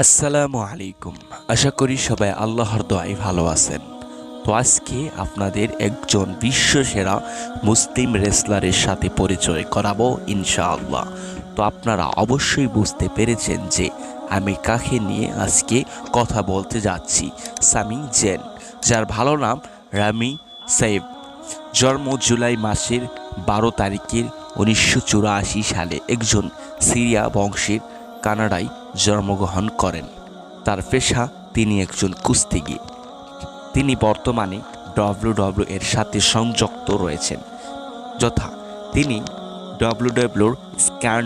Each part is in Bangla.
আসসালামু আলাইকুম। আশা করি সবাই আল্লাহর দোয়ায় ভালো আছেন। তো আজকে আপনাদের একজন বিশ্বসেরা মুসলিম রেসলারের সাথে পরিচয় করাবো ইনশাআল্লাহ। তো আপনারা অবশ্যই বুঝতে পেরেছেন যে আমি কাকে নিয়ে আজকে কথা বলতে যাচ্ছি। সামি জেন, যার ভালো নাম রামি সাইব। জন্ম জুলাই মাসের বারো তারিখের উনিশশো চুরাশি সালে একজন সিরিয়া বংশের কানাডায় জন্মগ্রহণ করেন। তার পেশা, তিনি একজন কুস্তিগীর। তিনি বর্তমানে ডব্লিউডব্লিউ এর সাথে সংযুক্ত রয়েছেন, যথা তিনি ডব্লিউডব্লিউর স্ক্যান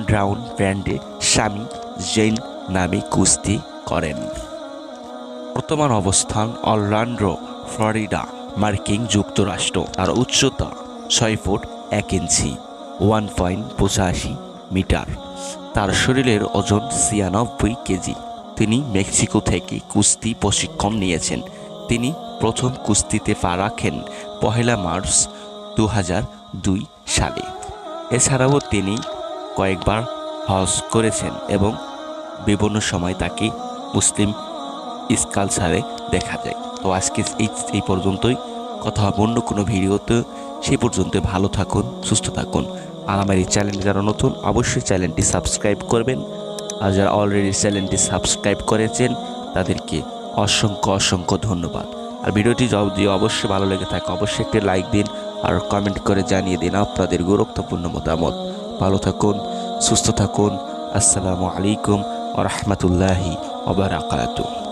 ব্র্যান্ডে স্বামী জৈন নামে কুস্তি করেন। বর্তমান অবস্থান অরল্যান্ডো, ফ্লোরিডা, মার্কিন যুক্তরাষ্ট্র। আর উচ্চতা ছয় ফুট এক ইঞ্চি, ওয়ান পয়েন্ট পঁচাশি মিটার। তার শরীরের ওজন ছিয়ানব্বই কেজি। তিনি মেক্সিকো থেকে কুস্তি প্রশিক্ষণ নিয়েছেন। তিনি প্রথম কুস্তিতে পা রাখেন পহেলা মার্চ দু দুই সালে। এছাড়াও তিনি কয়েকবার হজ করেছেন এবং বিভিন্ন সময় তাকে মুসলিম স্কালচারে দেখা যায়। তো আজকে এই পর্যন্তই। কথা অন্য কোনো ভিডিওতে সেই পর্যন্ত ভালো থাকুন, সুস্থ থাকুন। আর আমার এই চ্যানেলে যারা নতুন, অবশ্যই চ্যানেলটি সাবস্ক্রাইব করবেন। আর যারা অলরেডি চ্যানেলটি সাবস্ক্রাইব করেছেন, তাদেরকে অসংখ্য অসংখ্য ধন্যবাদ। আর ভিডিওটি যদি অবশ্যই ভালো লেগে থাকে, অবশ্যই একটি লাইক দিন আর কমেন্ট করে জানিয়ে দিন আপনাদের গুরুত্বপূর্ণ মতামত। ভালো থাকুন, সুস্থ থাকুন। আসসালামু আলাইকুম ও রহমতুল্লাহি ওবরাকাতুহ